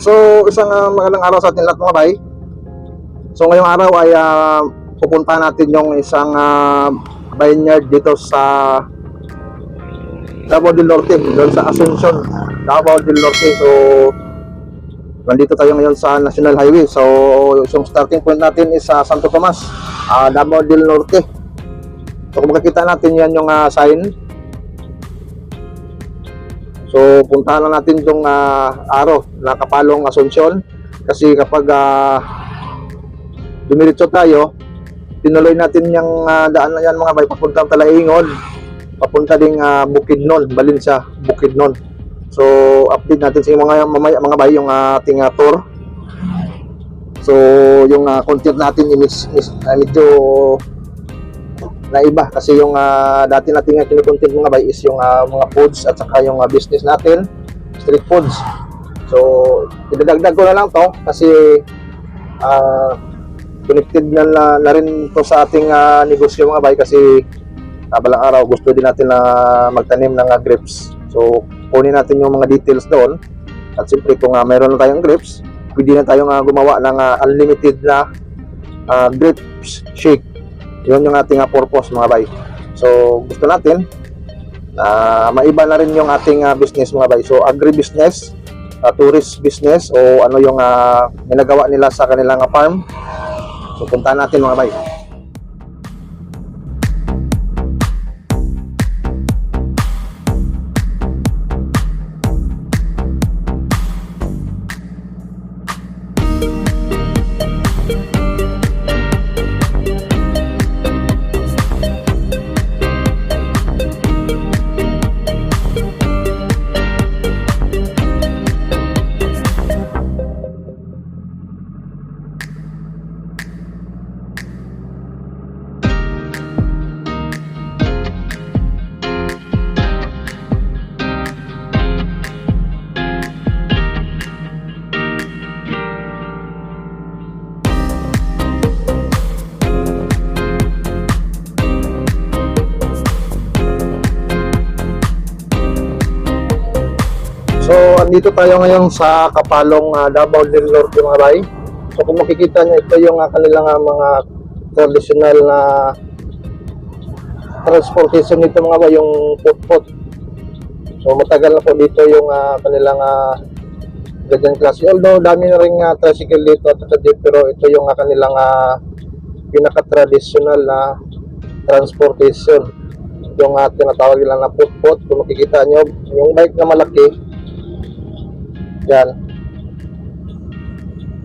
So, isang uh, magandang araw sa ating lahat mga bay. So, ngayong araw ay uh, pupuntahan natin yung isang uh, vineyard dito sa Davao del Norte, doon sa Asuncion, Davao del Norte. So, nandito tayo ngayon sa National Highway. So, yung starting point natin is sa Santo Tomas, uh, Davao del Norte. So, kung makikita natin yan yung uh, sign. So, puntahan na natin itong uh, araw na kapalong Asuncion. Kasi kapag uh, dumiretso tayo, tinuloy natin yung uh, daan na yan mga bay, papuntang Talaingon, papunta ding uh, Bukidnon, Balinsa, Bukidnon. So, update natin sa mga mamaya mga bay yung ating uh, tour. So, yung uh, content natin is, is uh, medyo na iba kasi yung uh, dati nating uh, kinukontent mga bay is yung uh, mga foods at saka yung uh, business natin, street foods. So, idadagdag ko na lang to kasi uh, connected na, na, na rin to sa ating uh, negosyo mga bay kasi uh, araw gusto din natin na magtanim ng uh, grapes. So, kunin natin yung mga details doon. At siyempre kung uh, meron na tayong grapes, pwede na tayong uh, gumawa ng uh, unlimited na uh, grapes shake. Yun yung ating uh, purpose mga bay. So, gusto natin na maiba na rin yung ating uh, business mga bay. So, agribusiness, uh, tourist business o ano yung uh, ginagawa nila sa kanilang uh, farm. So, puntahan natin mga bay. So, andito tayo ngayon sa Kapalong uh, Davao del Norte mga bay. So, kung makikita nyo, ito yung uh, kanilang uh, mga traditional na transportation nito mga bay, yung put-put. So, matagal na po dito yung uh, kanilang uh, ganyan klase. Although, dami na rin uh, tricycle dito at dito, pero ito yung uh, kanilang uh, pinaka-traditional na transportation. Yung uh, tinatawag nila na put-put. Kung makikita nyo, yung bike na malaki, yan.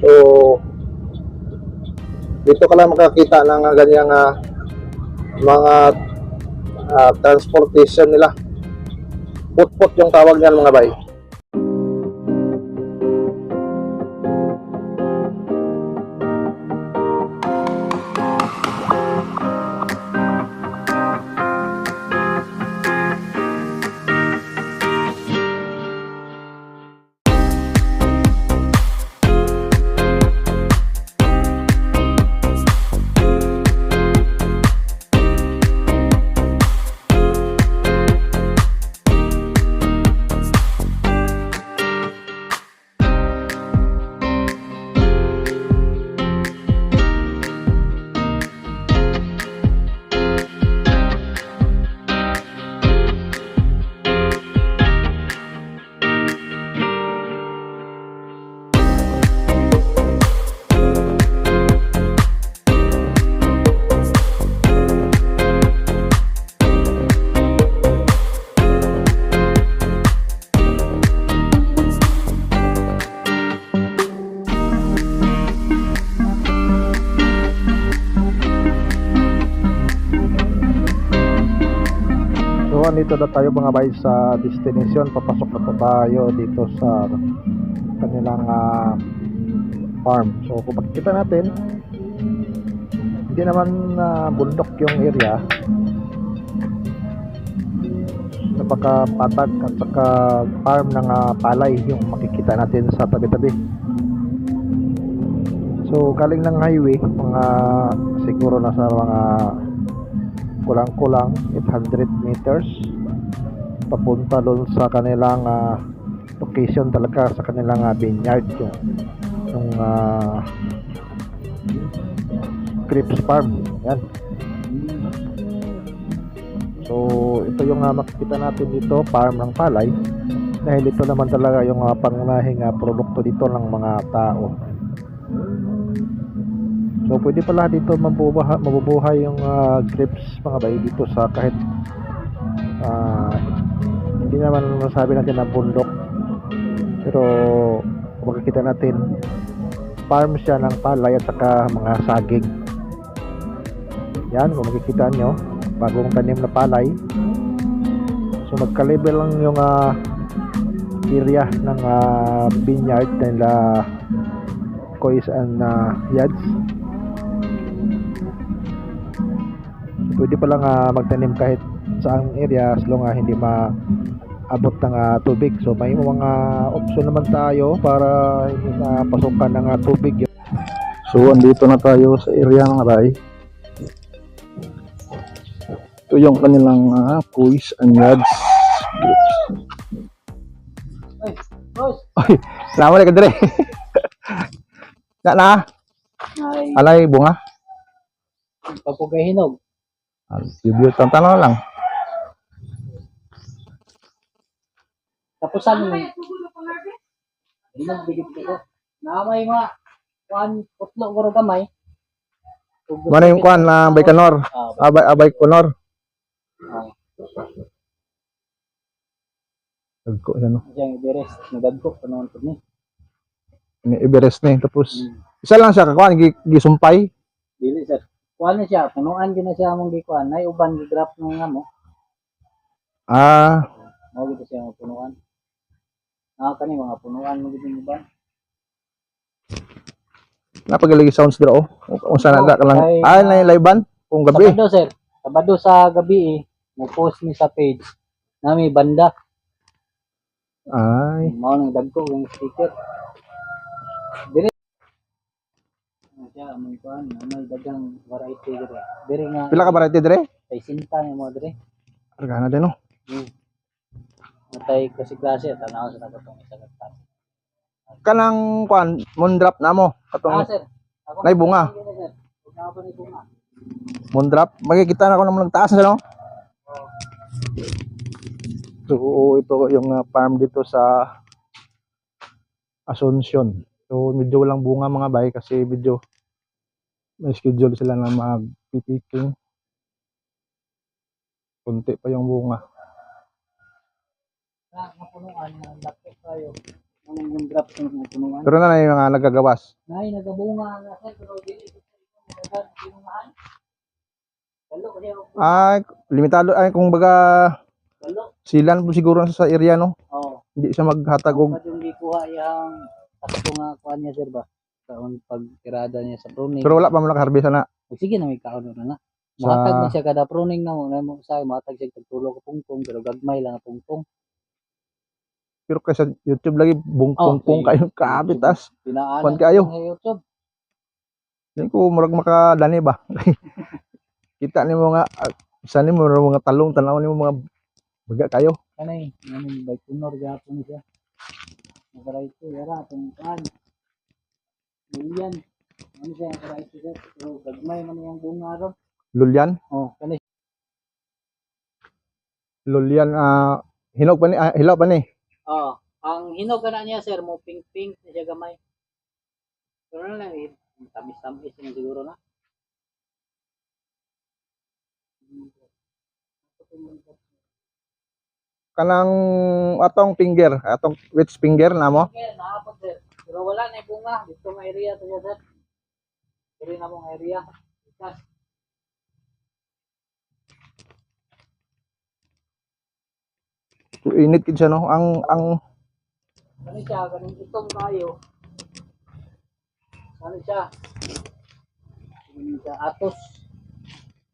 So, dito ka lang makakita ng ganyang uh, mga uh, transportation nila. Put-put yung tawag niyan mga bay. So, andito na tayo mga bay sa destination. Papasok na po tayo dito sa kanilang ah, farm. So, kung makikita natin, hindi naman na bundok yung area. Napakapatag at saka farm ng ah, palay yung makikita natin sa tabi-tabi. So, galing ng highway, mga siguro nasa mga kulang-kulang 800 meters papunta doon sa kanilang ah, location talaga sa kanilang ah, vineyard yung yung ah, Crips Farm. Yan. So, ito yung ah, makikita natin dito, farm ng palay. Dahil ito naman talaga yung uh, pangunahing ah, produkto dito ng mga tao. So, pwede pala dito mabubuhay, mabubuhay yung ah, grapes mga bay dito sa kahit ah, hindi naman masabi natin na bundok. Pero, makikita natin, farm siya ng palay at saka mga saging. Yan, kung makikita nyo, bagong tanim na palay. So magka-level lang yung ah, area ng ah, vineyard nila Kois and uh, Yads. Pwede pa lang ah, magtanim kahit saang area as long as hindi maabot ng ah, tubig. So may mga option naman tayo para hindi mapasukan ng ah, tubig. So andito na tayo sa area ng Rai. Ito yung kanilang uh, Kuis and Yads. Boss, Ay, salamat ka dire. na na, ay alay bunga. papugay hinog. Tribute ang tanong lang. Tapos ano mo? Hinog bigit ko. Namay mga kuan putlo guro gamay. Mana yung kuan na Baikanor? Ah, Abay abay Kunor. ah, Dagko siya no. Diyan iberes, nagagko panon pud ni. Ini Everest ni tapos Hmm. isa lang siya kakuan gi, gisumpay. Dili sir. Kuan na siya, punuan gyud na siya among gikuan. Nay uban gi drop ng amo. Ah, Mao gyud siya ang punuan. Ah, kani mga punuan mo gyud uban. napagalagi sounds dira oh. Unsa na da ka lang. Ay, Ah, na yung live kung gabi. Sabado sir. Sabado sa gabi eh. Mo post mi sa page. Nami banda. Ay, Mao nang dagko yung sticker. Dire. Siya, may kuan, may dagang variety dire. Dire nga pila ka variety dire? kay sinta ni mo dire. Argana din oh. Hmm. Matay kasi klase tanaw sa nakatong isa ka. Kanang kuan, moondrap na mo. Ah Katong sir. Ako Nay, bunga. Sir. Huwag na ako ni bunga. moondrap. Makikita na ako naman ng taas na no. So, ito yung uh, farm dito sa Asuncion. So, medyo walang bunga mga bay kasi medyo may schedule sila na mag-picking. Kunti pa yung bunga. Sa napunuan. Pero na na yung mga nagagawas. Nay nagabunga na sir pero dili. Ay, limitado. Ay, kung baga silan po siguro sa area, no? Oh. Hindi siya maghatag og yung gikuha yang sakto nga kuha niya sir ba? Kaon pag tirada niya sa pruning. Pero wala pa mo nakaharbisa na. O, sige na may kaon na na. Sa- Mahatag na siya kada pruning na mo. Na mo sa mahatag siya tagtulo ka pungpong pero gagmay lang na pungpong. Pero kasi YouTube lagi bungpong-pong Oh, kayo kaabitas. Pinaanan Kuwan kayo. sa YouTube. Hindi ko murag makadani ba. Kita ni mo nga ah, isa ni mo mga talong tanaw ni mo mga baga kayo. Kanay, ano bay kunor gapon siya. Variety yara atong kan. Million. Ano siya ang variety sir? Pero gagmay man yung bunga ron. Lulyan, Oh, kanay lulyan ah hinog pa ni ah, hilaw pa ni. Oh, ang hinog ka na niya sir mo pink pink na siya gamay. Pero na lang eh, tamis-tamis na siguro na. Kanang atong finger, atong which finger na mo? Okay, naapot sir. Pero wala na yung bunga. Dito nga area to sir. Dito na mong area. Ikas. Init kid siya no. Ang ang Ano siya, ganun itong tayo. Ano siya? Ano siya, atos.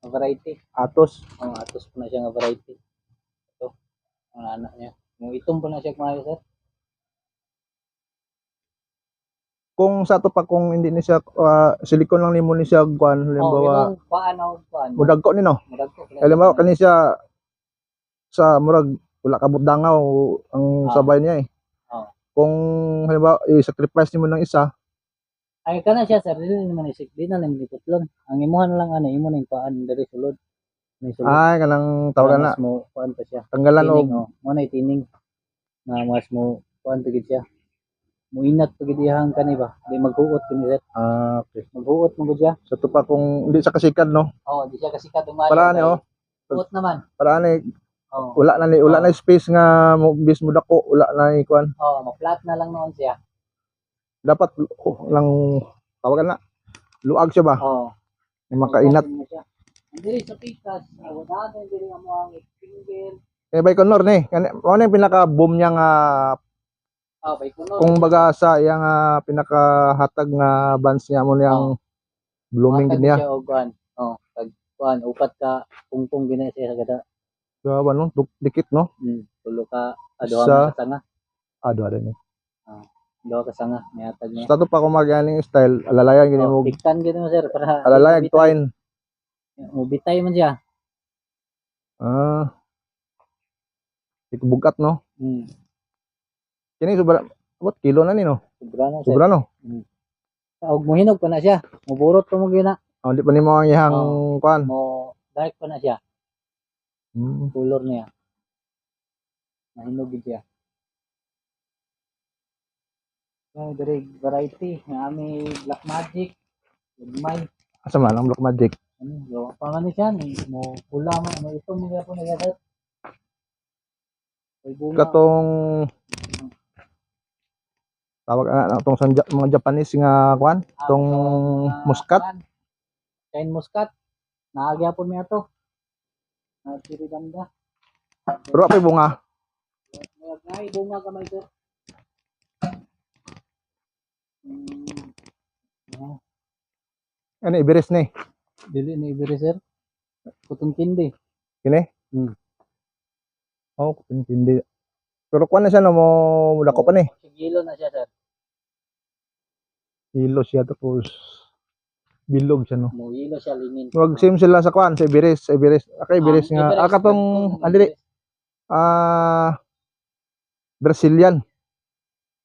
Ang variety. atos. Ang atos po na siya nga variety. Ito. Ang anak niya. Yung itong po na siya kumayo sir. Kung sa to pa kung hindi ni siya ah, silikon lang nimo ni siya kuan Oh, halimbawa yung paano kuan. mudagko ni no. Murag ko. Halimbawa kani siya sa murag wala ka budangaw ang Ah. sabay niya eh. Oh. kung halimbawa i-sacrifice nimo ng isa, Ay kana siya sir, dili naman isik, di na lang liputlon. Ang imuhan lang ano, imo na yung paan diri sulod. May sulod. ay kanang tawagan na mo paan pa siya. tanggalan og oh. Mo na tining. Na mas mo paan pa siya. Mo inat pa gid iyang kani ba? Di maghuot kini sir. ah okay. Maghuot mo siya. Sa to pa kung hindi sa kasikad no. Oh, di siya kasi kadumali. Para ni oh, Huot naman. para ni Oh. wala na ni wala na space nga mo bis mo dako, wala na ni kuan. Oh, ma-flat na lang noon siya. Dapat oh, lang tawagan na luag siya ba? Oh. Yung makainat. Mo siya. Ang diri sa pikas, ah, wala na diri ang mga finger. Eh by Conor ni, kani mo na yung pinaka boom niya nga Ah, bay kuno. kung baga sa iyang ah, pinakahatag nga bands niya mo niyang blooming Matag gid niya. og kuan. Oh, kag kuan upat ka pungpong gina siya sa kada. Grabe no, Duk- dikit no. Hmm, tulo ka aduha Sa- ka sanga. Ado ada ni. Duha ka sanga, nihatag niya. Sa pa kung magaling style, alalayan gini mo Oh, tiktan gid mo sir para alalayan twine. Ubitay man siya. Ah. Ikubugat no. Hmm. Kini sobra what kilo na ni no? Sobra na. Sobra no. Og mohinog pa na siya. Muburot pa mo gina. Oh, di pa ni mo ang ihang Oh. kuan. Mo dark pa na siya. Hmm. Color niya. Mahinog gid siya. Oh, dari variety. Nami Black Magic. Gagmay. Asa man ang Black Magic? Ano, gawa pa nga ni siya. ni- Mo pula mo. Ano ito mo. May bunga. Katong tawag ana tong sa Ja- mga Japanese nga kuan, Ah, tong ah, muskat. Kain muskat. Naagya po niya to. Natiri banda. Pero apay bunga. May bunga ka may sir. Hmm. Ah, Ano ibiris ni? Dili ni ibiri sir. Kutong kindi. Kini? Hmm. Oh, hindi. Pero kuan na siya no mo dako pa ni. Sigilo na siya sir. Hilo siya tapos bilog siya no. Muhilo siya linin. Wag same sila sa kuan sa ibiris, sa ibiris. Aka ibiris nga. Ah, katong andili ah Brazilian.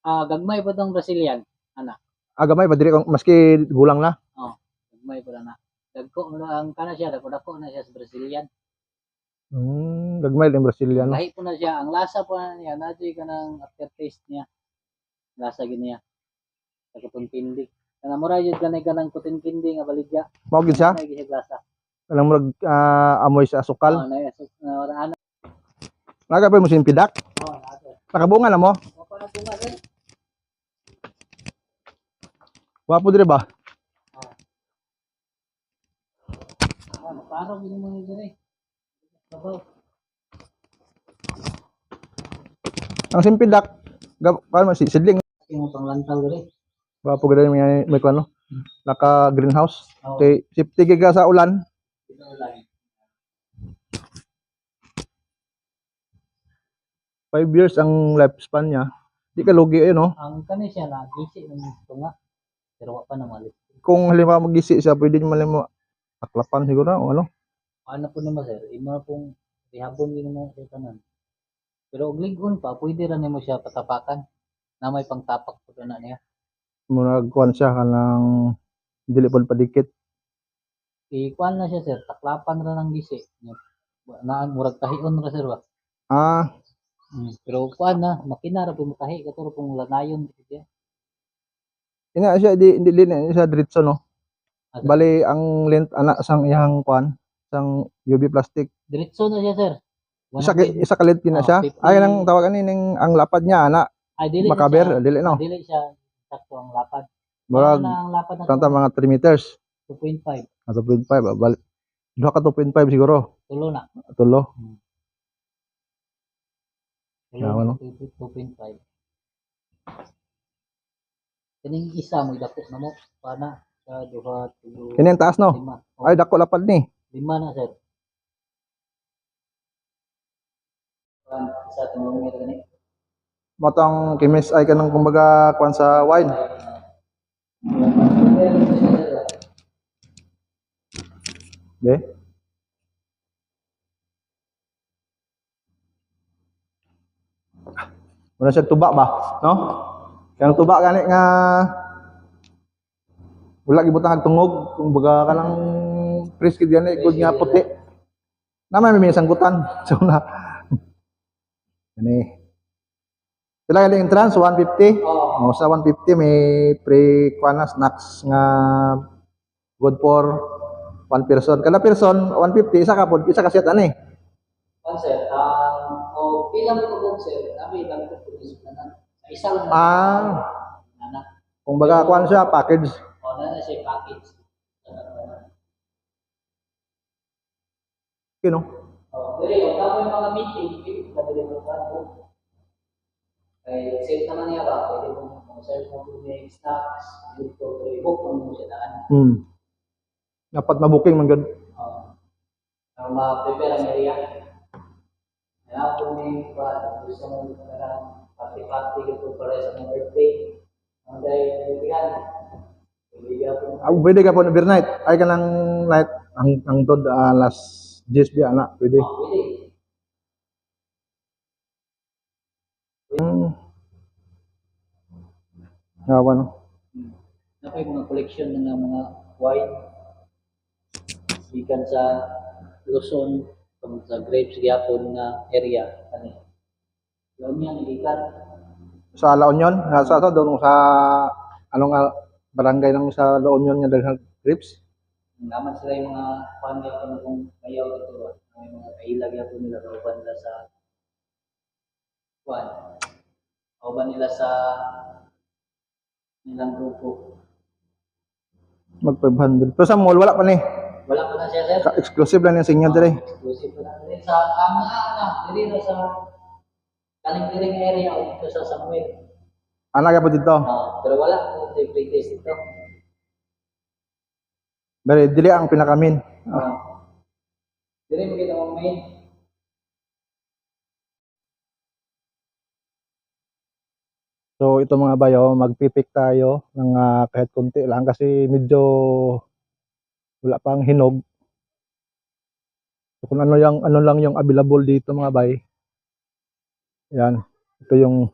Ah, gagmay pa tong Brazilian. Agamay ba diri kung maski gulang na. Gagmay pa na. Dagko mo ang kana siya, dagko dako na siya sa Brazilian. Hmm, gagmay din Brazilian. Lahi po na siya. Ang lasa po na niya, nadyo ka ng aftertaste niya. Lasa gid niya. Kindi. Kana mura yun ka na ng kutong kindi nga baligya. Mao gid siya. Ano yung lasa? Kanang murag ah, amoy sa asukal. Oh, na yun. Na wala na. Nagapay mo sin pidak. Oh, nato. Nakabunga na mo. O pa na bunga sir. Wapo dire ba? Yun mo yun eh. Sabaw. Ang sin pidak. Gab kan mo si sidling. Yung pang lantaw diri. Wapo gid may may kuan no. Naka greenhouse. Oh, Kay safety ka sa ulan. 5 years ang lifespan niya. Di ka lugi ayun no. Ang kani siya na gisi ng tunga. Pero wa pa na malit. Kung halimbawa magisi siya, pwede niyo mo aklapan siguro o ano. Ano po naman sir, imo na pong ihabon din mo sa tanan. Pero og ligon pa, pwede ra nimo siya patapakan na may pangtapak po na niya. Murag kuan siya kanang dili pod padikit. Ikuan na siya sir, taklapan ra ng gisi. Naan murag tahion ra sir ba. Ah, Mm. Pero kuan na, makina ra po mo tahi katuro pong lanayon siya. ina siya di di lin siya diretso no. Asa? Bali ang length ana sang iyang kuan sang UV plastic. Diretso na siya sir. Isa ka, isa ka length na Oh, siya. 50. Ay nang tawagan ni ning ang lapad niya ana Ay dili na makaber siya. dili no. Dili siya sakto ang lapad. Murag Ano ang lapad na tanta mga 3 meters. 2.5. Ah, 2.5 ah, bali. Duha ka 2.5 siguro. Tulo na. Tulo. Tulo Yawa, no? na 2.5. Kaning isa mo dako na mo pana sa duha tulo Kini ang taas no. lima. Oh, Ay dako lapad ni. lima na sir. Kuan sa tumong meter gani. Matang kimis ay kanang kumbaga kuan sa wine. Be. Muna siya tuba ba, no? Kaya tuba gani nga wala gibutang ang tungog kung baga ka lang frisk gani good nga puti. Naman may sanggutan. So na. Ani. Pila yung entrance 150. Oo. Oh, sa 150 may pre kuana snacks nga good for one person. Kada person 150 isa ka pod, isa ka set ani. One sir, um, o bilang ko po sir, kami lang po po na. Isa lang. Ah. Na. Kung baga kuan siya package. O na siya package. Know. Oh, dili, o tama yung mga meeting, pwede mo pa po. Kay save naman niya ba, pwede mo kung sir mo po may snacks, dito, pero i-book mo mo siya daan. Hmm. Dapat mabuking man gud. Oh. Ang ma-prepare ang area. Kaya po may pa, gusto mo parang party-party ko para sa mga birthday. Ang dahil bibigyan. Ah, pwede ka po na night. Ay ka ng night ang ang tod ah, last 10 biya na pwede. Oh, pwede. Hmm. Ngawan. Napay mga collection ng mga wine. Ikan sa Luzon, sa grapes gyapon nga area. Ano? Yun yan, ikan. Sa La Union, sa sa sa doon sa anong nga barangay nang sa La Union nga daghang trips. Naman sila yung mga fan gyapon kung mayaw dito ba. May mga kailag gyapon nila kauban nila sa kwan. Kauban nila sa nilang grupo. Mag 500. Pero sa mall wala pa ni. Wala pa na siya, sir. Ka- Exclusive lang yung sinya dire. Exclusive pa na rin sa ama na, diri na sa kaling-kiring area o dito sa Samuel. Ana ka po dito. Ah, pero wala ko yung free dito. Pero dili ang pinakamin. Ah. Diri mo kita main. So ito mga bayo, magpipik tayo ng ah, kahit konti lang kasi medyo wala pang hinog. So kung ano yung ano lang yung available dito mga bay. Yan. Ito yung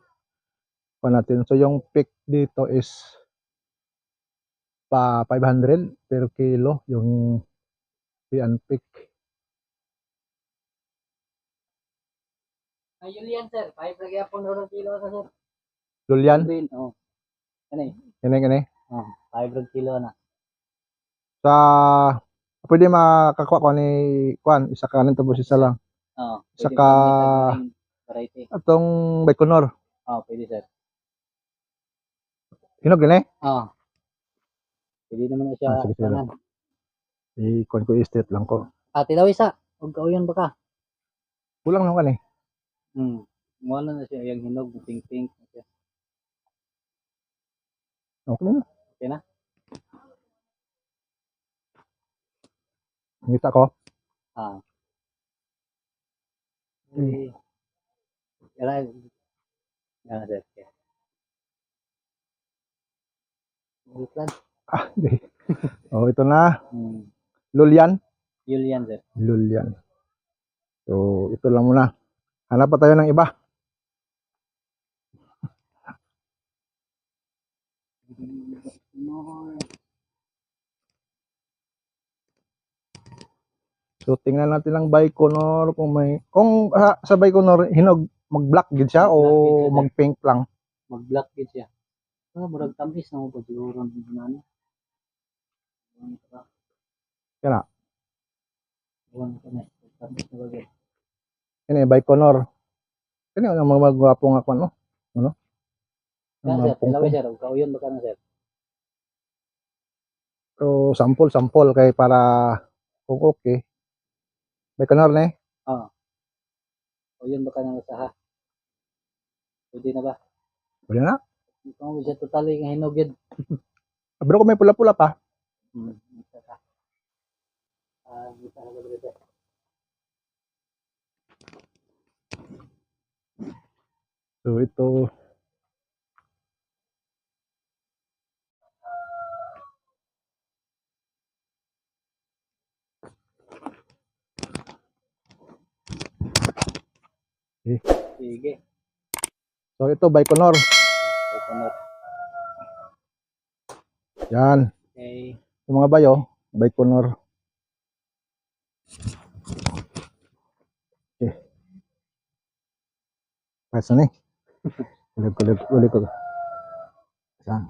pa natin. So yung pick dito is pa 500 per kilo yung yan pick. Ayun yan, sir. 5 lagi ako ng kilo sa sir. Lulian. Green, oh. Ano eh? Kini kini. Oh, 5 kilo na. Sa pwede makakuha ko ni Kwan, isa ka nito isa lang. Oh, Saka- variety. Atong Baikonur. Oh, pwede sir. Hinog gani? Oh. Pwede naman na siya. Ah, sige, sige. tanan. I-kuan ko i-state lang ko. Ah, tilaw isa. Huwag ka uyan baka. Kulang lang kan eh. Hmm. Wala na siya yung hinog, pink-pink. Okay. Okay na. Okay na? Ngita ko. Ah. Hmm. Eh, Kaya, yan sir. Okay. Wait lang. Ah, di. oh, ito na. Hmm. Lulian. Yun yan sir. Lulian. So, ito lang muna. Hanap pa tayo ng iba. So, tingnan natin lang Baikonur kung may kung ah, sa Baikonur hinog mag-black gid siya o mag-pink lang. Mag-block gid siya. Ah, murag tamis na mo po siguro ng ano. Ano ka? Kana. Ano ka na? Tamis na bagay. Ini Baikonur. Kani ang mga magwapo nga kwan no. Ano? Ang mga sir, tilawi sir. Huwag ka uyan baka na sir. So, sample sample kay para kung okay. Baikonur na eh. Uyan baka na sa ha. Pwede na ba? Pwede na. Kung siya totally nga hinugid. Pero kung may pula-pula pa, Hmm. Isa ka. Ah, isa ka ba dito? so ito Sige. So ito Baikonur. Coconut. Yan. Okay. Yung mga bayo, Baikonur. Okay. Na ni. Ulit ko, ulit, ulit ko. Yan.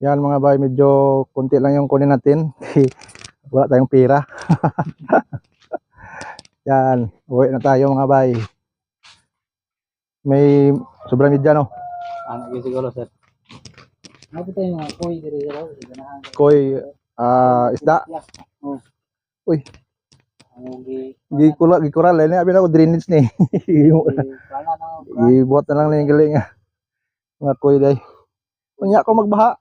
Yan mga bay, medyo konti lang yung kunin natin. Wala tayong pira. Yan, uwi na tayo mga bay. May sobrang midya no? Ano yun siguro, sir? Ano tayo mga kuy dito sa loob? Koy, ah, isda. Oh. Uy. Ang gi... Gikula, gikural. Ini abi na ko drainage ni. Ibuhat na lang na yung galing. ah. Mga koy day. Kunya ko magbaha.